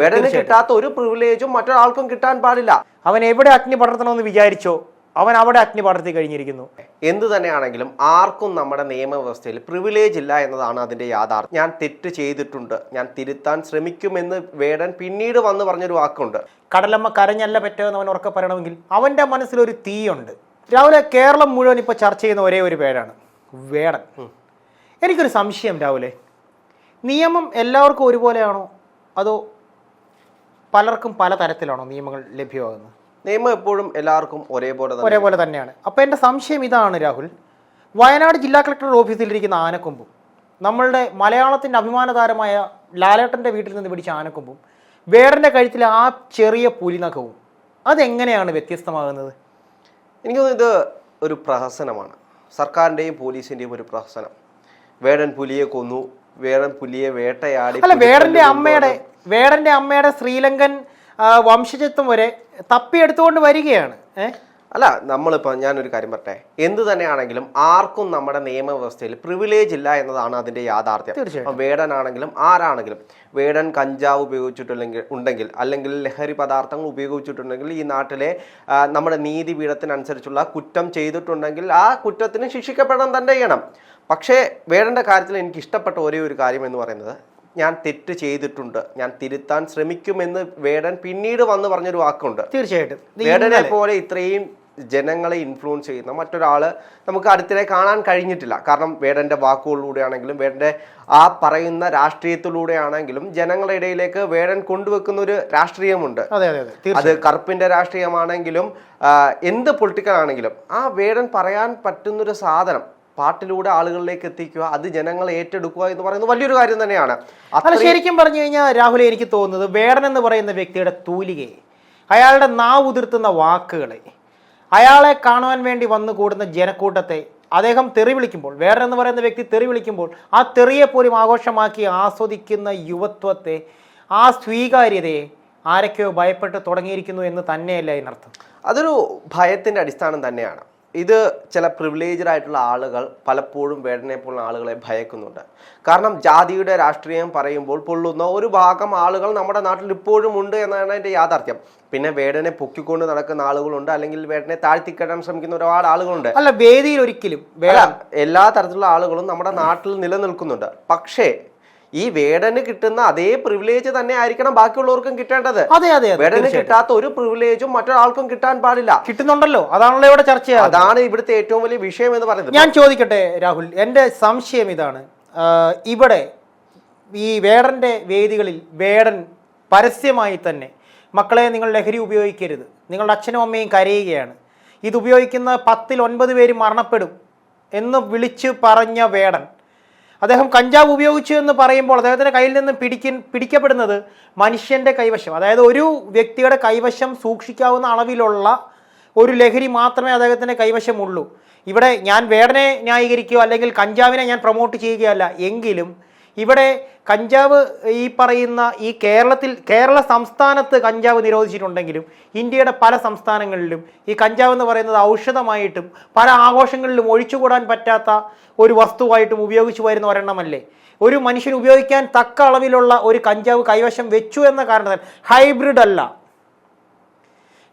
വേടന് കിട്ടാത്ത ഒരു പ്രിവിലേജും മറ്റൊരാൾക്കും കിട്ടാൻ പാടില്ല. അവൻ എവിടെ അഗ്നി പടർത്തണമെന്ന് വിചാരിച്ചോ? അവൻ അവിടെ അഗ്നി പടർത്തി കഴിഞ്ഞിരിക്കുന്നു. എന്തു തന്നെയാണെങ്കിലും ആർക്കും നമ്മുടെ നിയമവ്യവസ്ഥയിൽ പ്രിവിലേജ് ഇല്ല എന്നതാണ് അതിന്റെ യാഥാർത്ഥ്യം. ഞാൻ തെറ്റ് ചെയ്തിട്ടുണ്ട്. ഞാൻ തിരുത്താൻ ശ്രമിക്കുമെന്ന് വേടൻ പിന്നീട് വന്ന് പറഞ്ഞൊരു വാക്കുണ്ട്. കടലമ്മ കരഞ്ഞല്ല പറ്റുമെന്ന് അവൻ ഉറക്കെ പറയണമെങ്കിൽ അവന്റെ മനസ്സിലൊരു തീയുണ്ട്. രാവിലെ കേരളം മുഴുവൻ ഇപ്പോൾ ചർച്ച ചെയ്യുന്ന ഒരേ ഒരു പേരാണ് വേടൻ. എനിക്കൊരു സംശയം രാവിലെ. നിയമം എല്ലാവർക്കും ഒരുപോലെയാണോ? അതോ പലർക്കും പല തരത്തിലാണോ നിയമങ്ങൾ ലഭ്യമാകുന്നത്? നിയമം എപ്പോഴും എല്ലാവർക്കും ഒരേപോലെ ഒരേപോലെ തന്നെയാണ്. അപ്പോൾ എന്റെ സംശയം ഇതാണ് രാഹുൽ. വയനാട് ജില്ലാ കളക്ടറുടെ ഓഫീസിലിരിക്കുന്ന ആനക്കൊമ്പും നമ്മളുടെ മലയാളത്തിന്റെ അഭിമാന താരമായ ലാലേട്ടന്റെ വീട്ടിൽ നിന്ന് പിടിച്ച ആനക്കൊമ്പും വേടന്റെ കഴുത്തിലെ ആ ചെറിയ പുലിനഖവും അതെങ്ങനെയാണ് വ്യത്യസ്തമാകുന്നത്? എനിക്ക് തോന്നുന്നു ഇത് ഒരു പ്രഹസനമാണ്. സർക്കാരിന്റെയും പോലീസിന്റെയും ഒരു പ്രഹസനം. വേടൻ പുലിയെ കൊന്നു വേടൻ പുലിയെ വേട്ടയാടി അല്ല വേടന്റെ അമ്മയുടെ വേടന്റെ അമ്മയുടെ ശ്രീലങ്കൻ വംശജത്വം വരെ തപ്പിയെടുത്തുകൊണ്ട് വരികയാണ്. ഏഹ് അല്ല നമ്മളിപ്പോൾ ഞാനൊരു കാര്യം പറട്ടെ. എന്ത് തന്നെയാണെങ്കിലും ആർക്കും നമ്മുടെ നിയമവ്യവസ്ഥയിൽ പ്രിവിലേജ് ഇല്ല എന്നതാണ് അതിന്റെ യാഥാർത്ഥ്യം. തീർച്ചയായും അപ്പം വേടനാണെങ്കിലും ആരാണെങ്കിലും വേടൻ കഞ്ചാവ് ഉപയോഗിച്ചിട്ടുണ്ടെങ്കിൽ ഉണ്ടെങ്കിൽ അല്ലെങ്കിൽ ലഹരി പദാർത്ഥങ്ങൾ ഉപയോഗിച്ചിട്ടുണ്ടെങ്കിൽ ഈ നാട്ടിലെ നമ്മുടെ നീതിപീഠത്തിനനുസരിച്ചുള്ള കുറ്റം ചെയ്തിട്ടുണ്ടെങ്കിൽ ആ കുറ്റത്തിന് ശിക്ഷിക്കപ്പെടാൻ തന്നെ ചെയ്യണം. പക്ഷേ വേടന്റെ കാര്യത്തിൽ എനിക്ക് ഇഷ്ടപ്പെട്ട ഒരേ ഒരു കാര്യം എന്ന് പറയുന്നത് ഞാൻ തെറ്റ് ചെയ്തിട്ടുണ്ട്. ഞാൻ തിരുത്താൻ ശ്രമിക്കുമെന്ന് വേടൻ പിന്നീട് വന്ന് പറഞ്ഞൊരു വാക്കുണ്ട്. തീർച്ചയായിട്ടും. വേടനെ പോലെ ഇത്രയും ജനങ്ങളെ ഇൻഫ്ലുവൻസ് ചെയ്യുന്ന മറ്റൊരാൾ നമുക്ക് അടുത്തിടെ കാണാൻ കഴിഞ്ഞിട്ടില്ല. കാരണം വേടന്റെ വാക്കുകളിലൂടെയാണെങ്കിലും വേടന്റെ വേടന്റെ ആ പറയുന്ന രാഷ്ട്രീയത്തിലൂടെയാണെങ്കിലും ജനങ്ങളുടെ ഇടയിലേക്ക് വേടൻ കൊണ്ടുവെക്കുന്ന ഒരു രാഷ്ട്രീയമുണ്ട്. അതെ കറുപ്പിന്റെ രാഷ്ട്രീയമാണെങ്കിലും എന്ത് പൊളിറ്റിക്കൽ ആണെങ്കിലും ആ വേടൻ പറയാൻ പറ്റുന്നൊരു സാധനം പാട്ടിലൂടെ ആളുകളിലേക്ക് എത്തിക്കുക അത് ജനങ്ങളെ ഏറ്റെടുക്കുക എന്ന് പറയുന്നത് വലിയൊരു കാര്യം തന്നെയാണ്. അല്ല ശരിക്കും പറഞ്ഞു കഴിഞ്ഞാൽ രാഹുൽ എനിക്ക് തോന്നുന്നത് വേടൻ എന്ന് പറയുന്ന വ്യക്തിയുടെ തൂലികയെ അയാളുടെ നാവ് ഉതിർത്തുന്ന വാക്കുകളെ അയാളെ കാണുവാൻ വേണ്ടി വന്നു കൂടുന്ന ജനക്കൂട്ടത്തെ അദ്ദേഹം തെറി വിളിക്കുമ്പോൾ വേടൻ എന്ന് പറയുന്ന വ്യക്തി തെറി വിളിക്കുമ്പോൾ ആ തെറിയെ പോലും ആഘോഷമാക്കി ആസ്വദിക്കുന്ന യുവത്വത്തെ ആ സ്വീകാര്യതയെ ആരൊക്കെയോ ഭയപ്പെട്ട് തുടങ്ങിയിരിക്കുന്നു എന്ന് തന്നെയല്ല അതിനർത്ഥം? അതൊരു ഭയത്തിന്റെ അടിസ്ഥാനം തന്നെയാണ്. ഇത് ചില പ്രിവിലേജായിട്ടുള്ള ആളുകൾ പലപ്പോഴും വേടനെ പോലുള്ള ആളുകളെ ഭയക്കുന്നുണ്ട്. കാരണം ജാതിയുടെ രാഷ്ട്രീയം പറയുമ്പോൾ പൊള്ളുന്ന ഒരു ഭാഗം ആളുകൾ നമ്മുടെ നാട്ടിൽ ഇപ്പോഴും ഉണ്ട് എന്നാണ് അതിന്റെ യാഥാർത്ഥ്യം. പിന്നെ വേടനെ പൊക്കിക്കൊണ്ട് നടക്കുന്ന ആളുകളുണ്ട് അല്ലെങ്കിൽ വേടനെ താഴ്ത്തിക്കെട്ടാൻ ശ്രമിക്കുന്ന ഒരുപാട് ആളുകളുണ്ട്. അല്ല വേദിയിൽ ഒരിക്കലും എല്ലാ തരത്തിലുള്ള ആളുകളും നമ്മുടെ നാട്ടിൽ നിലനിൽക്കുന്നുണ്ട്. പക്ഷേ ഈ വേടന് കിട്ടുന്ന അതേ പ്രിവിലേജ് തന്നെ ആയിരിക്കണം ബാക്കിയുള്ളവർക്കും കിട്ടേണ്ടത്. അതെ അതെ വേടന് കിട്ടാത്ത ഒരു പ്രിവിലേജും മറ്റൊരാൾക്കും കിട്ടാൻ പാടില്ല. കിട്ടുന്നുണ്ടല്ലോ. അതാണല്ലോ ഇവിടെ ചർച്ച അതാണ് ഇവിടുത്തെ ഏറ്റവും വലിയ വിഷയം എന്ന് പറയുന്നത്. ഞാൻ ചോദിക്കട്ടെ രാഹുൽ? എന്റെ സംശയം ഇതാണ്. ഇവിടെ ഈ വേടന്റെ വേദികളിൽ വേടൻ പരസ്യമായി തന്നെ മക്കളെ നിങ്ങൾ ലഹരി ഉപയോഗിക്കരുത്. നിങ്ങളുടെ അച്ഛനും അമ്മയും കരയുകയാണ്. ഇത് ഉപയോഗിക്കുന്ന പത്തിൽ ഒൻപത് പേര് മരണപ്പെടും എന്ന് വിളിച്ചു പറഞ്ഞ വേടൻ അദ്ദേഹം കഞ്ചാവ് ഉപയോഗിച്ചു എന്ന് പറയുമ്പോൾ അദ്ദേഹത്തിന്റെ കയ്യിൽ നിന്ന് പിടിക്ക പിടിക്കപ്പെടുന്നത് മനുഷ്യന്റെ കൈവശം. അതായത് ഒരു വ്യക്തിയുടെ കൈവശം സൂക്ഷിക്കാവുന്ന അളവിലുള്ള ഒരു ലഹരി മാത്രമേ അദ്ദേഹത്തിന്റെ കൈവശമുള്ളൂ. ഇവിടെ ഞാൻ വേടനെ ന്യായീകരിക്കുകയോ അല്ലെങ്കിൽ കഞ്ചാവിനെ ഞാൻ പ്രൊമോട്ട് ചെയ്യുകയല്ല എങ്കിലും ഇവിടെ കഞ്ചാവ് ഈ പറയുന്ന ഈ കേരളത്തിൽ കേരള സംസ്ഥാനത്ത് കഞ്ചാവ് നിരോധിച്ചിട്ടുണ്ടെങ്കിലും ഇന്ത്യയുടെ പല സംസ്ഥാനങ്ങളിലും ഈ കഞ്ചാവ് എന്ന് പറയുന്നത് ഔഷധമായിട്ടും പല ആഘോഷങ്ങളിലും ഒഴിച്ചുകൂടാൻ പറ്റാത്ത ഒരു വസ്തുവായിട്ടും ഉപയോഗിച്ചു വരുന്ന ഒരെണ്ണമല്ലേ? ഒരു മനുഷ്യൻ ഉപയോഗിക്കാൻ തക്ക അളവിലുള്ള ഒരു കഞ്ചാവ് കൈവശം വെച്ചു എന്ന കാരണത്താൽ ഹൈബ്രിഡ് അല്ല.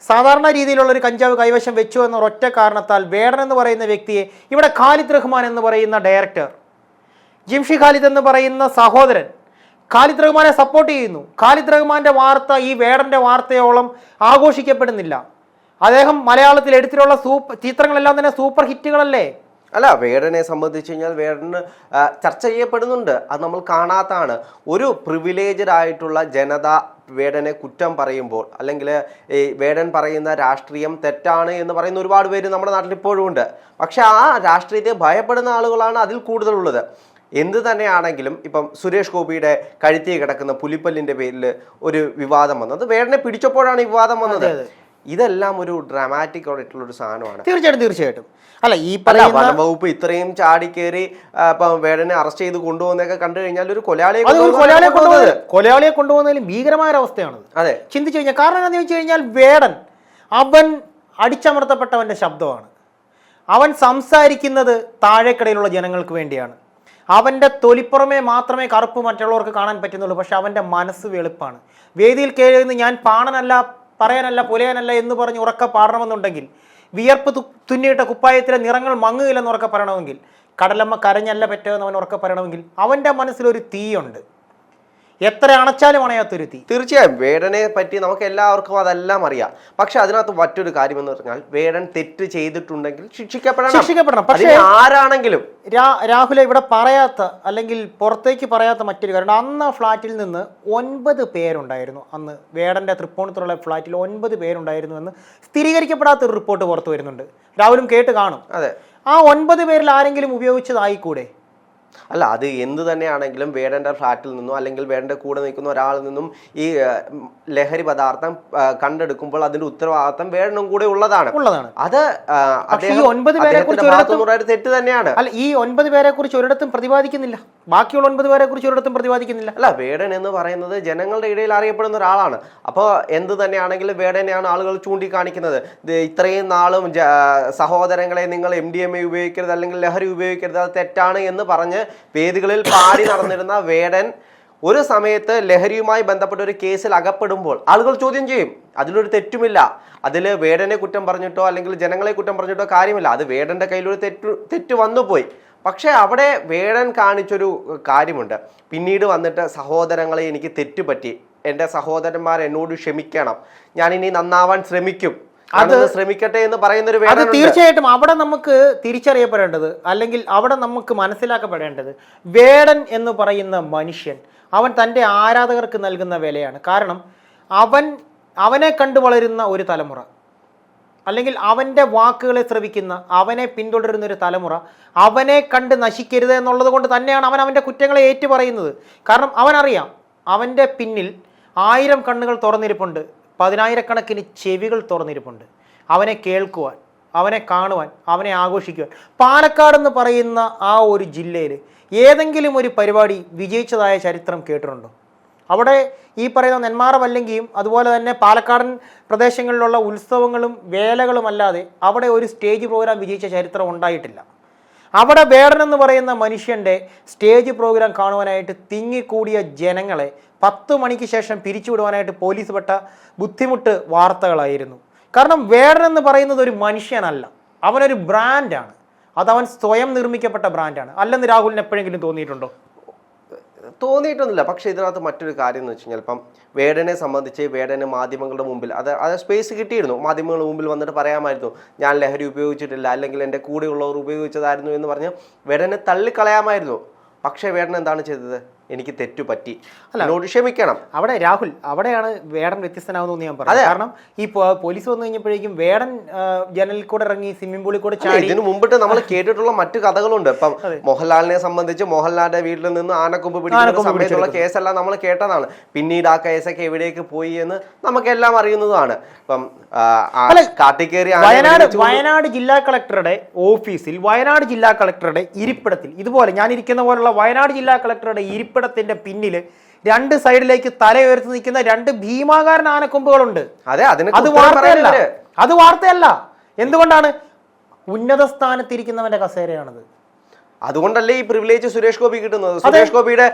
സാധാരണ രീതിയിലുള്ള ഒരു കഞ്ചാവ് കൈവശം വെച്ചു എന്ന ഒറ്റ കാരണത്താൽ വേടൻ എന്ന് പറയുന്ന വ്യക്തിയെ ഇവിടെ ഖാലിദ് റഹ്മാൻ എന്ന് പറയുന്ന ഡയറക്ടർ ജിംഷി ഖാലിദ് എന്ന് പറയുന്ന സഹോദരൻ ഖാലിദ് റഹ്മാനെ സപ്പോർട്ട് ചെയ്യുന്നു. ഖാലിദ് റഹ്മാന്റെ വാർത്ത ഈ വേടന്റെ വാർത്തയോളം ആഘോഷിക്കപ്പെടുന്നില്ല. അദ്ദേഹം മലയാളത്തിൽ എടുത്തിട്ടുള്ള സൂപ്പർ ചിത്രങ്ങളെല്ലാം തന്നെ സൂപ്പർ ഹിറ്റുകളല്ലേ അല്ല വേടനെ സംബന്ധിച്ച് കഴിഞ്ഞാൽ വേടന് ചർച്ച ചെയ്യപ്പെടുന്നുണ്ട്. അത് നമ്മൾ കാണാത്താണ്. ഒരു പ്രിവിലേജഡ് ആയിട്ടുള്ള ജനത വേടനെ കുറ്റം പറയുമ്പോൾ അല്ലെങ്കിൽ ഈ വേടൻ പറയുന്ന രാഷ്ട്രീയം തെറ്റാണ് എന്ന് പറയുന്ന ഒരുപാട് പേര് നമ്മുടെ നാട്ടിൽ ഇപ്പോഴും ഉണ്ട്. പക്ഷെ ആ രാഷ്ട്രീയത്തെ ഭയപ്പെടുന്ന ആളുകളാണ് അതിൽ കൂടുതലുള്ളത്. എന്ത് തന്നെയാണെങ്കിലും ഇപ്പം സുരേഷ് ഗോപിയുടെ കഴുത്തി കിടക്കുന്ന പുലിപ്പല്ലിന്റെ പേരിൽ ഒരു വിവാദം വന്നത് വേടനെ പിടിച്ചപ്പോഴാണ് ഈ വിവാദം വന്നത്. ഇതെല്ലാം ഒരു ഡ്രാമാറ്റിക് ആയിട്ടുള്ള ഒരു സാധനമാണ്. തീർച്ചയായിട്ടും തീർച്ചയായിട്ടും. അല്ല ഈ പറയുന്ന വകുപ്പ് ഇത്രയും ചാടി കയറി ഇപ്പം വേടനെ അറസ്റ്റ് ചെയ്ത് കൊണ്ടുപോകുന്നൊക്കെ കണ്ടു കഴിഞ്ഞാൽ ഒരു കൊലയാളിയെ കൊലയാളിയെ കൊണ്ടുപോകുന്നത്. കൊലയാളിയെ കൊണ്ടുപോകുന്നതിൽ ഭീകരമായ ഒരു അവസ്ഥയാണത് അതെ. ചിന്തിച്ചു കഴിഞ്ഞാൽ കാരണം എന്താണെന്ന് വെച്ച് കഴിഞ്ഞാൽ വേടൻ അവൻ അടിച്ചമർത്തപ്പെട്ടവന്റെ ശബ്ദമാണ്. അവൻ സംസാരിക്കുന്നത് താഴേക്കടയിലുള്ള ജനങ്ങൾക്ക് വേണ്ടിയാണ്. അവന്റെ തൊലിപ്പുറമേ മാത്രമേ കറുപ്പ് മറ്റുള്ളവർക്ക് കാണാൻ പറ്റുന്നുള്ളൂ പക്ഷെ അവന്റെ മനസ്സ് വെളുപ്പാണ്. വേദിയിൽ കയറി ഞാൻ പാണനല്ല പറയാനല്ല പുലയാനല്ല എന്ന് പറഞ്ഞ് ഉറക്ക പാടണമെന്നുണ്ടെങ്കിൽ വിയർപ്പ് തുന്നിയിട്ട കുപ്പായത്തിലെ നിറങ്ങൾ മങ്ങുകയില്ലെന്ന് ഉറക്കെ പറയണമെങ്കിൽ കടലമ്മ കരഞ്ഞല്ല പറ്റുമെന്ന് അവൻ ഉറക്കെ പറയണമെങ്കിൽ അവന്റെ മനസ്സിലൊരു തീയുണ്ട്. എത്ര അണച്ചാലും അണയാ തിരുത്തി. തീർച്ചയായും വേടനെ പറ്റി നമുക്ക് എല്ലാവർക്കും അതെല്ലാം അറിയാം. പക്ഷെ അതിനകത്ത് മറ്റൊരു കാര്യം എന്ന് പറഞ്ഞാൽ വേടൻ തെറ്റ് ചെയ്തിട്ടുണ്ടെങ്കിൽ ശിക്ഷിക്കപ്പെടണം. ശിക്ഷിക്കപ്പെടണം. പക്ഷേ ആരാണെങ്കിലും. രാഹുല ഇവിടെ പറയാത്ത അല്ലെങ്കിൽ പുറത്തേക്ക് പറയാത്ത മറ്റൊരു കാര്യം അന്ന് ആ ഫ്ലാറ്റിൽ നിന്ന് ഒൻപത് പേരുണ്ടായിരുന്നു. അന്ന് വേടന്റെ തൃപ്പൂണിത്തുള്ള ഫ്ലാറ്റിൽ ഒൻപത് പേരുണ്ടായിരുന്നു എന്ന് സ്ഥിരീകരിക്കപ്പെടാത്ത ഒരു റിപ്പോർട്ട് പുറത്തു വരുന്നുണ്ട്. രാഹുലും കേട്ട് കാണും. അതെ. ആ ഒൻപത് പേരിൽ ആരെങ്കിലും ഉപയോഗിച്ചതായിക്കൂടെ? അല്ല അത് എന്ത് തന്നെയാണെങ്കിലും വേടന്റെ ഫ്ലാറ്റിൽ നിന്നോ അല്ലെങ്കിൽ വേടന്റെ കൂടെ നിൽക്കുന്ന ഒരാളിൽ നിന്നും ഈ ലഹരി പദാർത്ഥം കണ്ടെടുക്കുമ്പോൾ അതിന്റെ ഉത്തരവാദിത്തം വേടനും കൂടെ ഉള്ളതാണ്. ഉള്ളതാണ്. അത് ഒൻപത് പേരെ കുറിച്ച് തെറ്റ് തന്നെയാണ്. അല്ല ഈ ഒൻപത് പേരെ കുറിച്ച് ഒരിടത്തും പ്രതിപാദിക്കുന്നില്ല. ബാക്കിയുള്ള ഒൻപത് പേരെ കുറിച്ച് ഒരിടത്തും പ്രതിപാദിക്കുന്നില്ല. അല്ല വേടൻ എന്ന് പറയുന്നത് ജനങ്ങളുടെ ഇടയിൽ അറിയപ്പെടുന്ന ഒരാളാണ്. അപ്പോൾ എന്ത് തന്നെയാണെങ്കിലും വേടനെയാണ് ആളുകൾ ചൂണ്ടിക്കാണിക്കുന്നത്. ഇത് ഇത്രയും നാളും സഹോദരങ്ങളെ നിങ്ങൾ എം ഡി എം എ ഉപയോഗിക്കരുത് അല്ലെങ്കിൽ ലഹരി ഉപയോഗിക്കരുത് അത് തെറ്റാണ് എന്ന് പറഞ്ഞ് വേദികളിൽ പാടി നടന്നിരുന്ന വേടൻ ഒരു സമയത്ത് ലഹരിയുമായി ബന്ധപ്പെട്ട ഒരു കേസിൽ അകപ്പെടുമ്പോൾ ആളുകൾ ചോദ്യം ചെയ്യും. അതിലൊരു തെറ്റുമില്ല. അതിൽ വേടനെ കുറ്റം പറഞ്ഞിട്ടോ അല്ലെങ്കിൽ ജനങ്ങളെ കുറ്റം പറഞ്ഞിട്ടോ കാര്യമില്ല. അത് വേടന്റെ കയ്യിലൊരു തെറ്റു തെറ്റ് വന്നുപോയി. പക്ഷേ അവിടെ വേടൻ കാണിച്ചൊരു കാര്യമുണ്ട്. പിന്നീട് വന്നിട്ട് സഹോദരങ്ങളെ എനിക്ക് തെറ്റുപറ്റി. എന്റെ സഹോദരന്മാർ എന്നോട് ക്ഷമിക്കണം. ഞാൻ ഇനി നന്നാവാൻ ശ്രമിക്കും. അത് ശ്രമിക്കട്ടെ എന്ന് പറയുന്ന ഒരു അത് തീർച്ചയായിട്ടും അവിടെ നമുക്ക് തിരിച്ചറിയപ്പെടേണ്ടത് അല്ലെങ്കിൽ അവിടെ നമുക്ക് മനസ്സിലാക്കപ്പെടേണ്ടത് വേടൻ എന്ന് പറയുന്ന മനുഷ്യൻ അവൻ തന്റെ ആരാധകർക്ക് നൽകുന്ന വിലയാണ്. കാരണം അവൻ അവനെ കണ്ടു വളരുന്ന ഒരു തലമുറ. അല്ലെങ്കിൽ അവന്റെ വാക്കുകളെ ശ്രവിക്കുന്ന അവനെ പിന്തുടരുന്ന ഒരു തലമുറ അവനെ കണ്ട് നശിക്കരുത് എന്നുള്ളത് കൊണ്ട് തന്നെയാണ് അവൻ അവന്റെ കുറ്റങ്ങളെ ഏറ്റു പറയുന്നത് കാരണം അവനറിയാം അവന്റെ പിന്നിൽ ആയിരം കണ്ണുകൾ തുറന്നിരിപ്പുണ്ട് പതിനായിരക്കണക്കിന് ചെവികൾ തുറന്നിരിപ്പുണ്ട്. അവനെ കേൾക്കുവാൻ അവനെ കാണുവാൻ അവനെ ആഘോഷിക്കുവാൻ. പാലക്കാട് എന്ന് പറയുന്ന ആ ഒരു ജില്ലയിൽ ഏതെങ്കിലും ഒരു പരിപാടി വിജയിച്ചതായ ചരിത്രം കേട്ടിട്ടുണ്ടോ? അവിടെ ഈ പറയുന്ന നെന്മാറ വല്ലങ്കിയും അതുപോലെ തന്നെ പാലക്കാടൻ പ്രദേശങ്ങളിലുള്ള ഉത്സവങ്ങളും വേലകളും അല്ലാതെ അവിടെ ഒരു സ്റ്റേജ് പ്രോഗ്രാം വിജയിച്ച ചരിത്രം ഉണ്ടായിട്ടില്ല. അവിടെ വേടൻ എന്ന് പറയുന്ന മനുഷ്യന്റെ സ്റ്റേജ് പ്രോഗ്രാം കാണുവാനായിട്ട് തിങ്ങിക്കൂടിയ ജനങ്ങളെ പത്ത് മണിക്ക് ശേഷം പിരിച്ചുവിടുവാനായിട്ട് പോലീസ് പെട്ട ബുദ്ധിമുട്ട് വാർത്തകളായിരുന്നു. കാരണം വേടൻ എന്ന് പറയുന്നത് ഒരു മനുഷ്യനല്ല. അവനൊരു ബ്രാൻഡാണ്. അതവൻ സ്വയം നിർമ്മിക്കപ്പെട്ട ബ്രാൻഡാണ്. അല്ലെന്ന് രാഹുലിന് എപ്പോഴെങ്കിലും തോന്നിയിട്ടുണ്ടോ? തോന്നിയിട്ടൊന്നുമില്ല. പക്ഷേ ഇതിനകത്ത് മറ്റൊരു കാര്യം എന്ന് വെച്ച് കഴിഞ്ഞാൽ ഇപ്പം വേടനെ സംബന്ധിച്ച് വേടന് മാധ്യമങ്ങളുടെ മുമ്പിൽ അത് അത് സ്പേസ് കിട്ടിയിരുന്നു. മാധ്യമങ്ങളുടെ മുമ്പിൽ വന്നിട്ട് പറയാമായിരുന്നു ഞാൻ ലഹരി ഉപയോഗിച്ചിട്ടില്ല. അല്ലെങ്കിൽ എന്റെ കൂടെയുള്ളവർ ഉപയോഗിച്ചതായിരുന്നു എന്ന് പറഞ്ഞ് വേടനെ തള്ളിക്കളയാമായിരുന്നു. പക്ഷേ വേടൻ എന്താണ് ചെയ്തത്? എനിക്ക് തെറ്റു പറ്റി. എന്നോട് ക്ഷമിക്കണം. അവിടെ രാഹുൽ അവിടെയാണ് വേടൻ വ്യത്യസ്തനാവുന്നു ഞാൻ പറഞ്ഞു കാരണം ഈ പോലീസ് വന്നു കഴിഞ്ഞപ്പോഴേക്കും വേടൻ ജനലിൽ കൂടെ ഇറങ്ങി സ്വിമ്മിംഗ് പൂളിൽ കൂടെ ഇതിനു മുമ്പിട്ട് നമ്മൾ കേട്ടിട്ടുള്ള മറ്റു കഥകളുണ്ട്. ഇപ്പം മോഹൻലാലിനെ സംബന്ധിച്ച് മോഹൻലാലിന്റെ വീട്ടിൽ നിന്ന് ആനക്കൊമ്പ് പിടിക്കുന്ന സമയത്തുള്ള കേസെല്ലാം നമ്മൾ കേട്ടതാണ്. പിന്നീട് ആ കേസൊക്കെ എവിടേക്ക് പോയി എന്ന് നമുക്കെല്ലാം അറിയുന്നതാണ്. ഇപ്പം കാട്ടിക്കേറി വയനാട് വയനാട് ജില്ലാ കളക്ടറുടെ ഓഫീസിൽ വയനാട് ജില്ലാ കളക്ടറുടെ ഇരിപ്പിടത്തിൽ ഇതുപോലെ ഞാൻ ഇരിക്കുന്ന പോലുള്ള വയനാട് ജില്ലാ കളക്ടറുടെ ഇരിപ്പിടത്തിന്റെ പിന്നിൽ രണ്ട് സൈഡിലേക്ക് തല ഉയർത്തി നിൽക്കുന്ന രണ്ട് ഭീമാകാരൻ ആനക്കൊമ്പുകളുണ്ട്. അതെ അതിന് അത് വാർത്തയല്ല. അത് വാർത്തയല്ല. എന്തുകൊണ്ടാണ്? ഉന്നത സ്ഥാനത്തിരിക്കുന്നവന്റെ കസേരയാണത്. അതുകൊണ്ടല്ലേ ഈ പ്രിവിലേജ് സുരേഷ് ഗോപി കിട്ടുന്നത്? സുരേഷ് ഗോപിയുടെ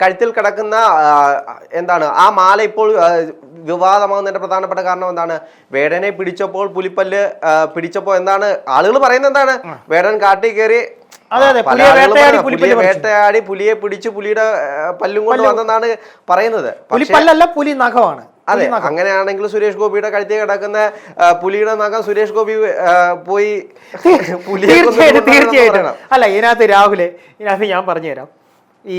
കഴുത്തിൽ കിടക്കുന്ന എന്താണ് ആ മാല ഇപ്പോൾ വിവാദമാകുന്നതിന്റെ പ്രധാനപ്പെട്ട കാരണം എന്താണ്? വേടനെ പിടിച്ചപ്പോൾ പുലിപ്പല്ല് പിടിച്ചപ്പോൾ എന്താണ്? ആളുകൾ പറയുന്നത് എന്താണ്? വേടൻ കാട്ടി കയറി പുലിയെ വേട്ടയാടി പുലിയെ പിടിച്ച് പുലിയുടെ പല്ലും കൊണ്ട് വന്നെന്നാണ് പറയുന്നത്. പുലിപ്പല്ലല്ല പുലി നഖമാണ്. അതെ അങ്ങനെയാണെങ്കിൽ സുരേഷ് ഗോപിയുടെ കഴുത്തിൽ കിടക്കുന്ന പുലിയുടെ നഖം സുരേഷ് ഗോപി പോയി പുലിയെ തീർച്ചയായിട്ടും തീർച്ചയായിട്ടും. അല്ല ഇതിനകത്ത് രാഹുലെ ഇതിനകത്ത് ഞാൻ പറഞ്ഞുതരാം. ഈ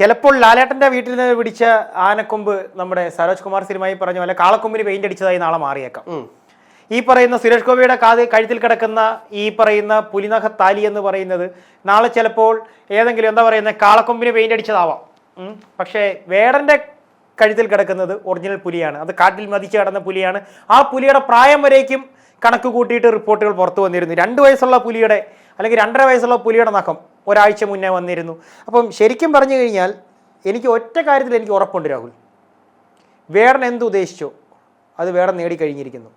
ചിലപ്പോൾ ലാലേട്ടന്റെ വീട്ടിൽ നിന്ന് പിടിച്ച ആനക്കൊമ്പ് നമ്മുടെ സരോജ് കുമാർ സിനിമയിൽ പറഞ്ഞ പോലെ കാളക്കൊമ്പിന് പെയിന്റ് അടിച്ചതായി നാളെ മാറിയേക്കാം. ഈ പറയുന്ന സുരേഷ് ഗോപിയുടെ കാത് കഴുത്തിൽ കിടക്കുന്ന ഈ പറയുന്ന പുലിനഖ താലി എന്ന് പറയുന്നത് നാളെ ചിലപ്പോൾ ഏതെങ്കിലും എന്താ പറയുന്ന കാളക്കൊമ്പിന് പെയിന്റ് അടിച്ചതാവാം. പക്ഷേ വേടന്റെ കഴുത്തിൽ കിടക്കുന്നത് ഒറിജിനൽ പുലിയാണ്. അത് കാട്ടിൽ മതിച്ച് കിടന്ന പുലിയാണ്. ആ പുലിയുടെ പ്രായം വരേക്കും കണക്ക് കൂട്ടിയിട്ട് റിപ്പോർട്ടുകൾ പുറത്തു വന്നിരുന്നു. രണ്ട് വയസ്സുള്ള പുലിയുടെ അല്ലെങ്കിൽ രണ്ടര വയസ്സുള്ള പുലിയുടെ നഖം ഒരാഴ്ച മുന്നേ വന്നിരുന്നു. അപ്പം ശരിക്കും പറഞ്ഞു കഴിഞ്ഞാൽ എനിക്ക് ഒറ്റ കാര്യത്തിൽ എനിക്ക് ഉറപ്പുണ്ട് രാഹുൽ. വേടൻ എന്തുദ്ദേശിച്ചോ അത് വേടൻ നേടിക്കഴിഞ്ഞിരിക്കുന്നു.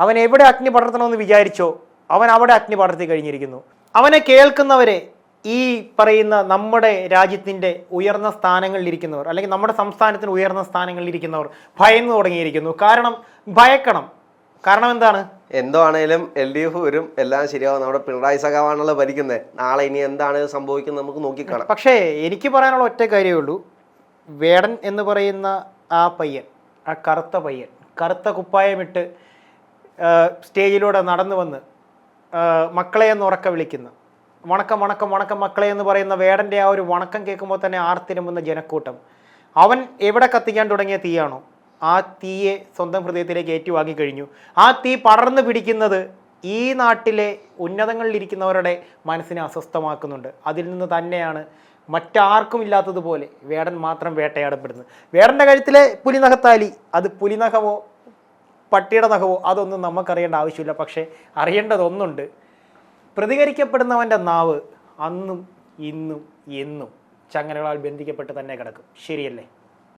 അവൻ എവിടെ അഗ്നി പടർത്തണമെന്ന് വിചാരിച്ചോ അവൻ അവിടെ അഗ്നി പടർത്തി കഴിഞ്ഞിരിക്കുന്നു. അവനെ കേൾക്കുന്നവരെ ഈ പറയുന്ന നമ്മുടെ രാജ്യത്തിന്റെ ഉയർന്ന സ്ഥാനങ്ങളിലിരിക്കുന്നവർ അല്ലെങ്കിൽ നമ്മുടെ സംസ്ഥാനത്തിന് ഉയർന്ന സ്ഥാനങ്ങളിലിരിക്കുന്നവർ ഭയന്നു തുടങ്ങിയിരിക്കുന്നു. കാരണം ഭയക്കണം. കാരണം എന്താണ്? എന്തോ ആണേലും എൽ ഡി എഫ് വരും എല്ലാം ശരിയാവും. നമ്മുടെ പിണറായി സഖാവാണല്ലോ ഭരിക്കുന്നത്. നാളെ ഇനി എന്താണ് സംഭവിക്കുന്നത് നമുക്ക് നോക്കിക്കാണാം. പക്ഷേ എനിക്ക് പറയാനുള്ള ഒറ്റ കാര്യമേ ഉള്ളൂ. വേടൻ എന്ന് പറയുന്ന ആ പയ്യൻ ആ കറുത്ത പയ്യൻ കറുത്ത കുപ്പായമിട്ട് സ്റ്റേജിലൂടെ നടന്നു വന്ന് മക്കളെ എന്ന് ഉറക്ക വിളിക്കുന്നു. വണക്കം വണക്കം വണക്കം മക്കളെ എന്ന് പറയുന്ന വേടന്റെ ആ ഒരു വണക്കം കേൾക്കുമ്പോൾ തന്നെ ആർത്തിരമ്പുന്ന ജനക്കൂട്ടം. അവൻ എവിടെ കത്തിക്കാൻ തുടങ്ങിയ തീയാണോ? ആ തീയെ സ്വന്തം ഹൃദയത്തിലേക്ക് ഏറ്റുവാങ്ങി കഴിഞ്ഞു. ആ തീ പടർന്നു പിടിക്കുന്നത് ഈ നാട്ടിലെ ഉന്നതങ്ങളിലിരിക്കുന്നവരുടെ മനസ്സിനെ അസ്വസ്ഥമാക്കുന്നുണ്ട്. അതിൽ നിന്ന് തന്നെയാണ് മറ്റാർക്കും ഇല്ലാത്തതുപോലെ വേടൻ മാത്രം വേട്ടയാടപ്പെടുന്നത്. വേടന്റെ കഴുത്തിലെ പുലിനഖത്താലി അത് പുലിനഖമോ പട്ടിയുടെ നഖമോ അതൊന്നും നമുക്കറിയേണ്ട ആവശ്യമില്ല. പക്ഷേ അറിയേണ്ടതൊന്നുണ്ട്. പ്രതികരിക്കപ്പെടുന്നവന്റെ നാവ് അന്നും ഇന്നും എന്നും ചങ്ങലകളാൽ ബന്ധിക്കപ്പെട്ട് തന്നെ കിടക്കും. ശരിയല്ലേ?